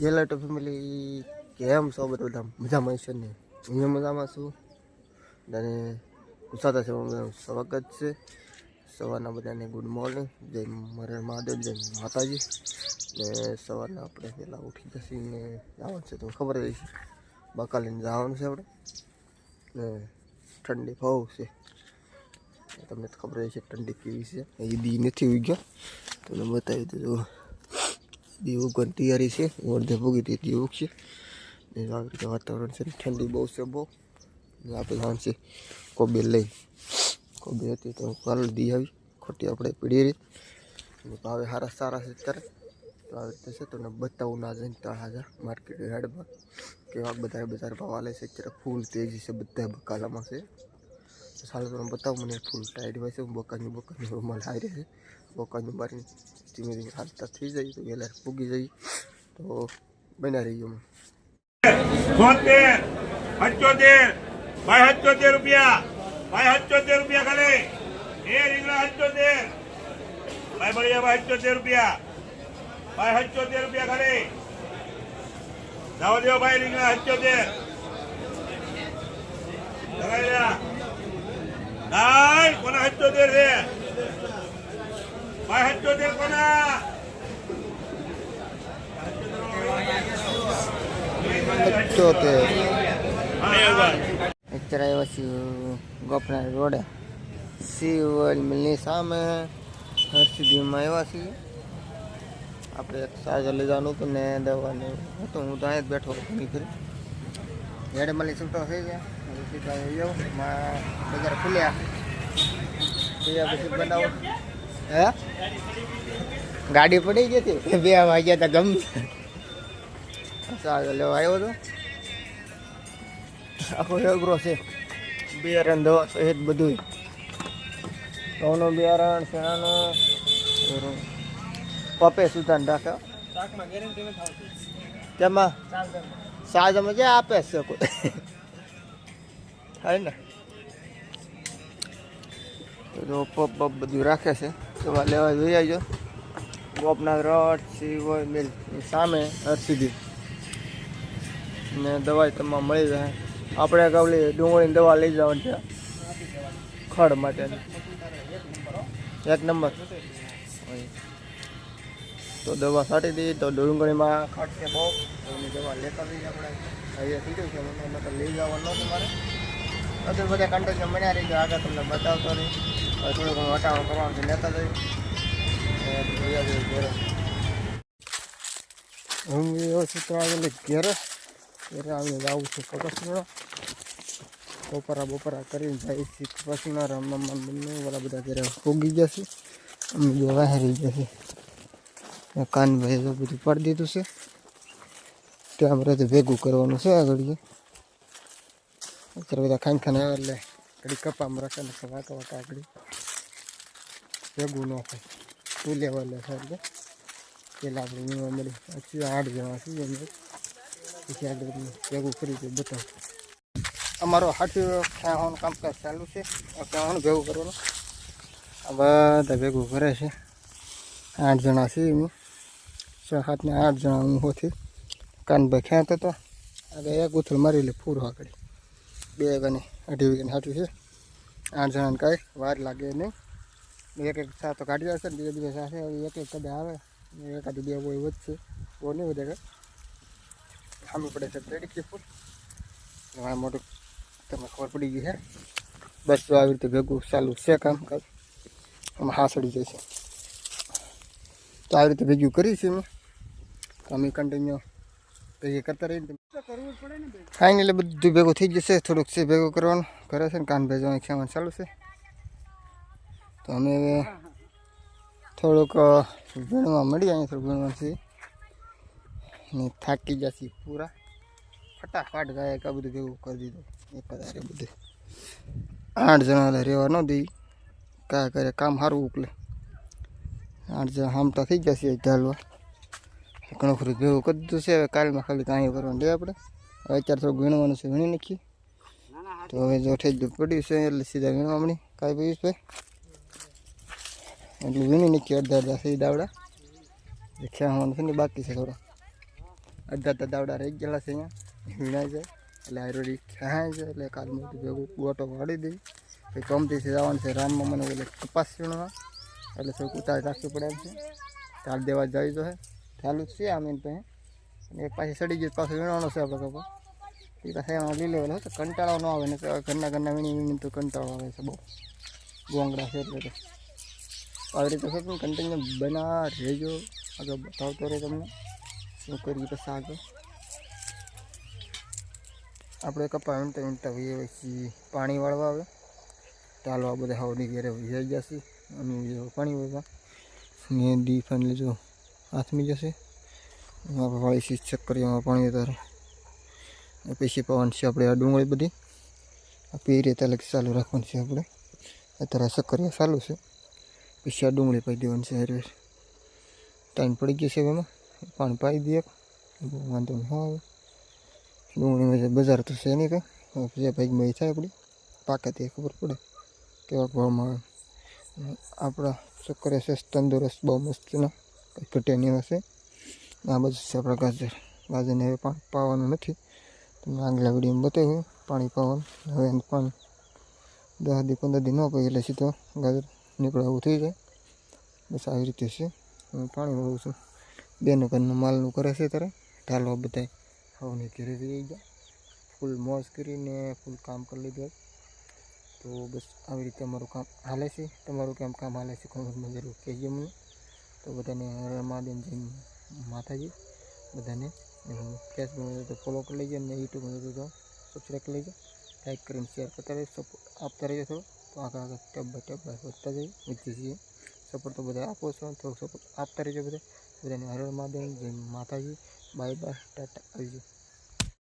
યેલા two family કેમ છો બધું બધા મજામાં છે ને. હું મજામાં છું. અને ગુસાતા છે સ્વાગત છે. સવારના બધાને ગુડ મોર્નિંગ જય મરણ મહાદેવ, જય માતાજી. ને સવારના આપણે પહેલાં ઉઠી જશે ને જવાનું છે તો ખબર જ છે બકાલીને જવાનું છે આપણે. ને ઠંડી બહુ છે. તમને તો ખબર રહી છે ઠંડી કેવી છે. એ દી નથી ઉગ્યા. ગયો તમને બતાવી દીધું દી ઉગવાની તૈયારી છે. અડધે ભોગી હતી દી ઉગશે ને રીતે વાતાવરણ છે ઠંડી બહુ છે બહુ. આપણે જવાનું છે કોબી લઈ. કોબી હતી તો કાલ દી આવી. ખોટી આપણે પીડી રહી. ભાવે સારા સારા છે અત્યારે. તો આવી રીતે છે તમને બતાવું ના જઈને હાજર માર્કેટ હેડમાં. કેવા બધા બજાર ભાવ આલે છે. અત્યારે ફૂલ તેજી છે બધા બકાલામાં છે. સારું તમને બતાવું મને ફૂલ ટાઈટ હોય છે બકાની બકાની રૂમાલ હારી છે બકાની મારી ધીમે ધીમે હાલતા થઈ જાય તો વહેલા પૂગી જઈએ તો બન્યા રહી ગયો બોતેર પંચોતેર ભાઈ સત્યોતેર રૂપિયા ભાઈ સત્યોતેર રૂપિયા ખાલી એ રીંગણા સત્યોતેર ભાઈ બળિયા ભાઈ સત્યોતેર રૂપિયા ભાઈ સત્યોતેર રૂપિયા ખાલી જવા દેવો ભાઈ રીંગણા સત્યોતેર સત્યોતેર છે. ભાઈ સત્યોતેર કોના પંચોતેર અત્યારે આવ્યા ગોપના સિવલ મિલની સામે હર્ષદીમાં આવ્યા છીએ. આપણે એક સાજા લઈ જવાનું હતું ને દવાનું. હતું હું તો અહીંયા જ બેઠો ફરી. હેડ મળી છૂટો થઈ ગયા. સીધા જાઉં બજાર ખુલ્યા. બનાવો હે? ગાડી પડી ગઈ હતી? બે વાગ્યા હતા ગમ સારું લેવા આવ્યો હતો આખો અઘરો છે. બિયારણ દવા સહિત બધું ઘઉંનું બિયારણ શેણાનું પપે સુધાન રાખે તેમાં સાજમાં જે આપે છે કોઈ. થાય ને? તો પપ પપ બધું રાખે છે. તમારે લેવા જોઈ આવજો. ગોપનાથ રોડ સિવોય મિલ. સામે હરસિદ્ધિ ને દવાઈ તમામ મળી જાય. આપણે અગાઉલી ડુંગળીની દવા લઈ જવાની છે. ખડ માટેની. એક નંબર. તો દવા છાંટી દઈએ તો ડુંગળીમાં ખડ છે બહુ દવા લેતા જઈએ આપણે. અહીંયા થઈ ગયું છે લઈ જવાનું નહોતું મારે બધું બધા કન્ટેક્ટ મળ્યા રહી ગયો આગળ તમને બતાવતો રહી. થોડું ઘણું હટાવણ કરવાનું છે લેતા જઈ હું એવો ચિત્ર આવેલી ઘેરે. છે કકસનો બપોરા બપોરા કરીને જાય છે. પછીના રમવામાં બંને વાળા બધા ઘેરે ફૂગી જશે અમે જો વહેરી જશે કાનભાઈ બધું પાડી દીધું છે. ત્યાં બધા ભેગું કરવાનું છે આગળ અત્યારે બધા ખાઈને ખાને આવે એટલે ઘડી કપામાં રાખે ને વાંકા વાંકા આગળ. ભેગું ન થાય. તું લેવા લે છે એટલે પેલા આપણે વીણવા મળી. પછી આઠ જણા છીએ અમે. પછી આગળ ભેગું કરી દે બતાવ. અમારો હાથી ખેવાનું કામકાજ ચાલુ છે. ખેવાનું ભેગું કરવાનું. આ બધા ભેગું કરે છે. આઠ જણા છીએ અમે. છ, સાત ને આઠ જણા હું હોથી. કાનભાઈ ખેંચતો હતો. આગળ એક ઉથલ મારી લે પૂરો આગળ બે વાગ્યાની અઢી વાગ્યાની સાચું છે. આઠ જણાને કાંઈ વાર લાગે નહીં. એક એક સાથ તો કાઢી જશે બીજા બીજા સાથે એક એક કદા આવે. એકાદી બે કોઈ વધશે બહુ નહીં વધે ખામી પડે છે રેડી ફૂલ ઘણા મોટું તમને ખબર પડી ગઈ છે બસ જો આવી રીતે ભેગું ચાલુ છે કામ કાજ હા હાસડી જશે તો આવી રીતે ભેગું કરી છે મેં અમે કન્ટિન્યુ ભેગી કરતા રહીને ફાઇનલી બધું ભેગું થઈ જશે થોડુંક છે ભેગું કરવાનું. કરે છે ને કાન ભેજવાનું ખેવાનું ચાલુ છે. તો અમે હવે થોડુંક વીણવા મળી અહીંયા થોડું વીણવાનું છે ને થાકી જશે પૂરા. ફટાફટ ગાય આ બધું ભેગું કરી દીધું. એક પધારે બધું. આઠ જણા રહેવા ન દઈ. કાંઈ કરે કામ સારું ઉકલે આઠ જણા હામટા થઈ જશે ઢાલવા. ઘણું ભેગું કરી દીધું છે હવે કાલમાં ખાલી કાંઈ કરવાનું દે આપણે. હવે અત્યારે થોડું વીણવાનું છે, વીણી નાખીએ. તો હવે જો થઈ પડ્યું છે, એટલે સીધા વીણવા મળી કાંઈ પીયુષભાઈ એટલે વીણી નાખીએ અડધા અડધા સહી દાવડા. ખેવાનું છે ને, બાકી છે થોડા. અડધા અડધા દાવડા રહી ગયેલા છે અહીંયા. વીણાય જાય એટલે આયુર્વેદિક ખેહાય છે, એટલે કાલ મોટું ભેગું ગોટો વાળી દઈ. પછી કમતીથી જવાનું છે, રામમાં મને એટલે કપાસ વીણવા. એટલે સૌ ઉતાર રાખવી પડે એમ છે. ચાલ દેવા જઈ તો હે. ચાલુ જ છે આમ એમ પાસે અને એક પાછી સડી ગયું પાછું વીણવાનો છે આપણે કપા એ પાસે એમાં લઈ લેવાનો તો કંટાળો ન આવે ને તો ઘરના ઘરના વીણી વીણી તો કંટાળો આવે છે બહુ ગોંગડા છે એટલે તો આવી રીતે છે પણ કન્ટિન્યુ બના રહેજો આગળ બતાવતો રહે તમને શું કરીએ પછી આગળ આપણે કપા વીણતા વીણતા વહીએ પછી પાણી વાળવા આવે ચાલો આ બધા હવની ઘેરે વહી જશે અમે જો પાણી વાળવા ને ડી ફાઇનલી જો હાથમી જશે. આપણે વાળી સીટ ચેક કરીએ, એમાં પાણી અને પછી પવન છે આપણે આ ડુંગળી બધી. આ પી રીતે અલગ ચાલુ રાખવાની છે આપણે. અત્યારે સક્કરિયા ચાલુ છે. પછી આ ડુંગળી પાઈ દેવાની છે હેરવેર. ટાઈમ પડી ગયો છે એમાં. પાણી પાઈ દઈએ. વાંધો નહીં આવે ડુંગળીમાં બજાર તો છે નહીં કંઈ. જે ભાગમાં એ થાય આપણી. પાકે તે ખબર પડે. કેવા ભાવમાં આવે. આપણા સક્કરિયા છે, તંદુરસ્ત, બહુ મસ્તના. ઘટે હશે. આ બધું છે આપણા ગાજર ગાજરને હવે પણ પાવાનું નથી. તમને આગલા વિડીયોમાં બતાવ્યું પાણી પાવાનું. હવે એમ પાણી દસ દી, પંદર દી ન પાય એટલે સીધો ગાજર નીકળે આવું થઈ જાય. બસ આવી રીતે છે. હું પાણી વાળું છું. બેનો ઘરનું માલનું કરે છે ત્યારે ઢાલો બધા હવને ઘેરે જઈ ગયા. ફૂલ મોજ કરીને ફૂલ કામ કરી લીધું તો બસ આવી રીતે અમારું કામ હાલે છે. તમારું કેમ કામ હાલે છે? કોમેન્ટમાં જરૂર કહેજો મને. તો બધાને મહાદેવ જય માતાજી. બધાને ફેસબુક તો ફોલો કરી લેજો અને યુટ્યુબ તો સબસ્ક્રાઈબ કરી લેજો. લાઈક કરીને શેર કરતા સપોર્ટ આપતા રહેજો થોડો. તો આગળ આગળ સ્ટેપ બાય સ્ટેપ વધતા જઈએ વધીએ છીએ સપોર્ટ તો બધા આપો છો, થોડોક સપોર્ટ આપતા રહેજો બધા. બધાને હર મહાદેવ જય માતાજી. બાય બાય ટાટા, આવજો.